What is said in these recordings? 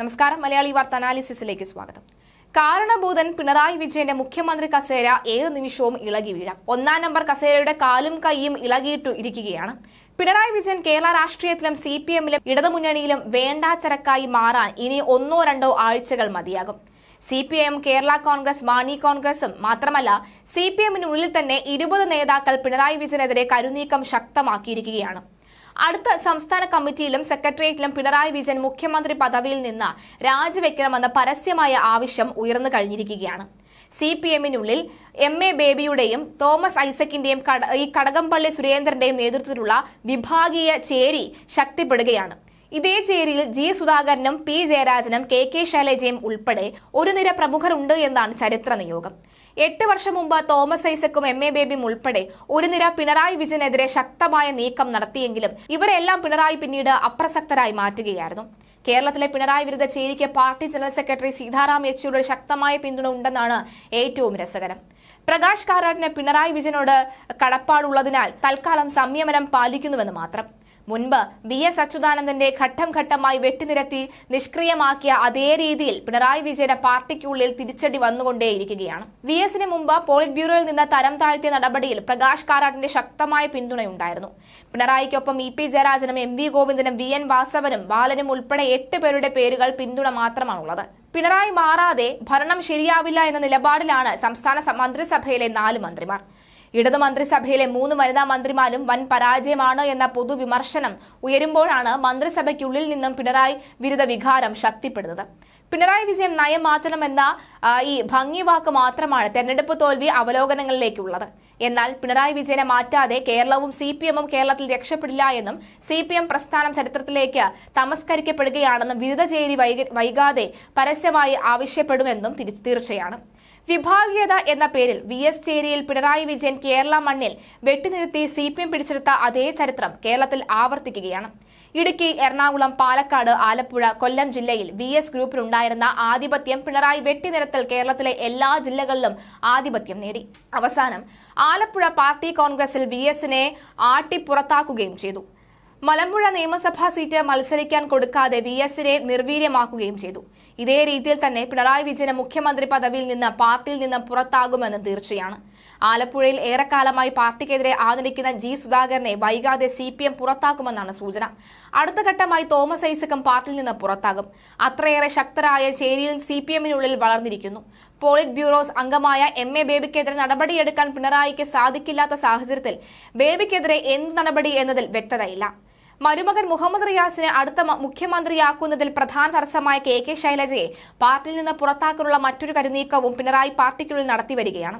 നമസ്കാരം. മലയാളി വാർത്ത അനാലിസിസിലേക്ക് സ്വാഗതം. കാരണഭൂതൻ പിണറായി വിജയന്റെ മുഖ്യമന്ത്രി കസേര ഏത് നിമിഷവും ഇളകി വീഴാം. ഒന്നാം നമ്പർ കസേരയുടെ കാലും കൈയും ഇളകിയിട്ടു ഇരിക്കുകയാണ്. പിണറായി വിജയൻ കേരള രാഷ്ട്രീയത്തിലും സി പി എമ്മിലും ഇടതുമുന്നണിയിലും വേണ്ടാച്ചരക്കായി മാറാൻ ഇനി ഒന്നോ രണ്ടോ ആഴ്ചകൾ മതിയാകും. C P M Kerala Congress Mani കോൺഗ്രസും മാത്രമല്ല സി പി എമ്മിനുള്ളിൽ തന്നെ ഇരുപത് നേതാക്കൾ പിണറായി വിജയനെതിരെ കരുനീക്കം ശക്തമാക്കിയിരിക്കുകയാണ്. അടുത്ത സംസ്ഥാന കമ്മിറ്റിയിലും സെക്രട്ടേറിയറ്റിലും പിണറായി വിജയൻ മുഖ്യമന്ത്രി പദവിയിൽ നിന്ന് രാജിവെക്കണമെന്ന പരസ്യമായ ആവശ്യം ഉയർന്നു കഴിഞ്ഞിരിക്കുകയാണ്. സി പി എമ്മിനുള്ളിൽ എം എ ബേബിയുടെയും തോമസ് ഐസക്കിന്റെയും ഈ കടകംപള്ളി സുരേന്ദ്രന്റെയും നേതൃത്വത്തിലുള്ള വിഭാഗീയ ചേരി ശക്തിപ്പെടുകയാണ്. ഇതേ ചേരിയിൽ ജി സുധാകരനും പി ജയരാജനും കെ കെ ശൈലജയും ഉൾപ്പെടെ ഒരു നിര പ്രമുഖരുണ്ട് എന്നാണ് ചരിത്ര നിയോഗം. എട്ട് വർഷം മുമ്പ് തോമസ് ഐസക്കും എം എ ബേബിയും ഉൾപ്പെടെ ഒരു നിര പിണറായി വിജയനെതിരെ ശക്തമായ നീക്കം നടത്തിയെങ്കിലും ഇവരെല്ലാം പിണറായി പിന്നീട് അപ്രസക്തരായി മാറ്റുകയായിരുന്നു. കേരളത്തിലെ പിണറായി വിരുദ്ധ ചേരിക്ക് പാർട്ടി ജനറൽ സെക്രട്ടറി സീതാറാം യെച്ചൂരിയുടെ ശക്തമായ പിന്തുണ ഉണ്ടെന്നാണ് ഏറ്റവും രസകരം. പ്രകാശ് കാരാട്ടിന് പിണറായി വിജയനോട് കടപ്പാടുള്ളതിനാൽ തൽക്കാലം സംയമനം പാലിക്കുന്നുവെന്ന് മാത്രം. മുൻപ് വി എസ് അച്യുതാനന്ദന്റെ ഘട്ടം ഘട്ടമായി വെട്ടിനിരത്തി നിഷ്ക്രിയമാക്കിയ അതേ രീതിയിൽ പിണറായി വിജയന്റെ പാർട്ടിക്കുള്ളിൽ തിരിച്ചടി വന്നുകൊണ്ടേയിരിക്കുകയാണ്. വി എസിന് മുമ്പ് പോളിറ്റ് ബ്യൂറോയിൽ നിന്ന് തരം താഴ്ത്തിയ നടപടിയിൽ പ്രകാശ് കാരാട്ടിന്റെ ശക്തമായ പിന്തുണയുണ്ടായിരുന്നു. പിണറായിക്കൊപ്പം ഇ പി ജയരാജനും എം വി ഗോവിന്ദനും വി എൻ വാസവനും ബാലനും ഉൾപ്പെടെ എട്ട് പേരുടെ പേരുകൾ പിന്തുണ മാത്രമാണുള്ളത്. പിണറായി മാറാതെ ഭരണം ശരിയാവില്ല എന്ന നിലപാടിലാണ് സംസ്ഥാന മന്ത്രിസഭയിലെ നാല് മന്ത്രിമാർ. ഇടതു മന്ത്രിസഭയിലെ മൂന്ന് വനിതാ മന്ത്രിമാരും വൻ പരാജയമാണ് എന്ന പൊതുവിമർശനം ഉയരുമ്പോഴാണ് മന്ത്രിസഭയ്ക്കുള്ളിൽ നിന്നും പിണറായി വിരുദ്ധ വികാരം ശക്തിപ്പെടുന്നത്. പിണറായി വിജയൻ നയം മാറ്റണമെന്ന ഈ ഭംഗി വാക്ക് മാത്രമാണ് തെരഞ്ഞെടുപ്പ് തോൽവി അവലോകനങ്ങളിലേക്കുള്ളത്. എന്നാൽ പിണറായി വിജയനെ മാറ്റാതെ കേരളവും സി പി എമ്മും കേരളത്തിൽ രക്ഷപ്പെടില്ല എന്നും സി പി എം പ്രസ്ഥാനം ചരിത്രത്തിലേക്ക് തമസ്കരിക്കപ്പെടുകയാണെന്നും വിരുദ്ധ ചേരി വൈകാതെ പരസ്യമായി ആവശ്യപ്പെടുമെന്നും തീർച്ചയാണ്. വിഭാഗീയത എന്ന പേരിൽ വി എസ് ചേരിയിൽ പിണറായി വിജയൻ കേരള മണ്ണിൽ വെട്ടിനിർത്തി സി പി എം പിടിച്ചെടുത്ത അതേ ചരിത്രം കേരളത്തിൽ ആവർത്തിക്കുകയാണ്. ഇടുക്കി എറണാകുളം പാലക്കാട് ആലപ്പുഴ കൊല്ലം ജില്ലയിൽ വി എസ് ഗ്രൂപ്പിലുണ്ടായിരുന്ന ആധിപത്യം പിണറായി വെട്ടിനിരത്തൽ കേരളത്തിലെ എല്ലാ ജില്ലകളിലും ആധിപത്യം നേടി. അവസാനം ആലപ്പുഴ പാർട്ടി കോൺഗ്രസിൽ വി എസിനെ ആട്ടിപ്പുറത്താക്കുകയും ചെയ്തു. മലമ്പുഴ നിയമസഭാ സീറ്റ് മത്സരിക്കാൻ കൊടുക്കാതെ വി എസിനെ നിർവീര്യമാക്കുകയും ചെയ്തു. ഇതേ രീതിയിൽ തന്നെ പിണറായി വിജയന് മുഖ്യമന്ത്രി പദവിയിൽ നിന്ന് പാർട്ടിയിൽ നിന്ന് പുറത്താകുമെന്ന് തീർച്ചയാണ്. ആലപ്പുഴയിൽ ഏറെക്കാലമായി പാർട്ടിക്കെതിരെ ആദരിക്കുന്ന ജി സുധാകരനെ വൈകാതെ സി പി എം പുറത്താക്കുമെന്നാണ് സൂചന. അടുത്ത ഘട്ടമായി തോമസ് ഐസക്കും പാർട്ടിയിൽ നിന്ന് പുറത്താകും. അത്രയേറെ ശക്തരായ ചേരിയിൽ സി പി എമ്മിനുള്ളിൽ വളർന്നിരിക്കുന്നു. പോളിറ്റ് ബ്യൂറോസ് അംഗമായ എം എ ബേബിക്കെതിരെ നടപടിയെടുക്കാൻ പിണറായിക്ക് സാധിക്കില്ലാത്ത സാഹചര്യത്തിൽ ബേബിക്കെതിരെ എന്ത് നടപടി എന്നതിൽ വ്യക്തതയില്ല. മരുമകൻ മുഹമ്മദ് റിയാസിനെ അടുത്ത മുഖ്യമന്ത്രിയാക്കുന്നതിൽ പ്രധാന തടസ്സമായ കെ കെ ശൈലജയെ പാർട്ടിയിൽ നിന്ന് പുറത്താക്കാനുള്ള മറ്റൊരു കരുനീക്കവും പിണറായി പാർട്ടിക്കുള്ളിൽ നടത്തിവരികയാണ്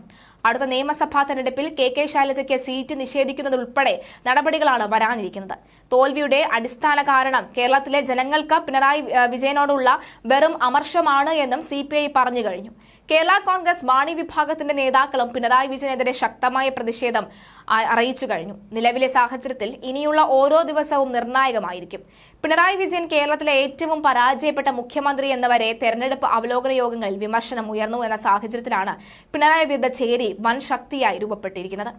അടുത്ത നിയമസഭാ തെരഞ്ഞെടുപ്പിൽ കെ കെ ശൈലജയ്ക്ക് സീറ്റ് നിഷേധിക്കുന്നതുൾപ്പെടെ നടപടികളാണ് വരാനിരിക്കുന്നത്. തോൽവിയുടെ അടിസ്ഥാന കാരണം കേരളത്തിലെ ജനങ്ങൾക്ക് പിണറായി വിജയനോടുള്ള വെറും അമർഷമാണ് എന്നും സി പറഞ്ഞു കഴിഞ്ഞു. കേരള കോൺഗ്രസ് മാണി വിഭാഗത്തിന്റെ നേതാക്കളും പിണറായി വിജയനെതിരെ ശക്തമായ പ്രതിഷേധം അറിയിച്ചു കഴിഞ്ഞു. നിലവിലെ സാഹചര്യത്തിൽ ഇനിയുള്ള ഓരോ ദിവസവും നിർണായകമായിരിക്കും. പിണറായി വിജയൻ കേരളത്തിലെ ഏറ്റവും പരാജയപ്പെട്ട മുഖ്യമന്ത്രി എന്നവരെ തെരഞ്ഞെടുപ്പ് അവലോകന യോഗങ്ങളിൽ വിമർശനം ഉയർന്നു എന്ന സാഹചര്യത്തിലാണ് പിണറായി വിരുദ്ധ ചേരി വൻ ശക്തിയായി രൂപപ്പെട്ടിരിക്കുന്നത്.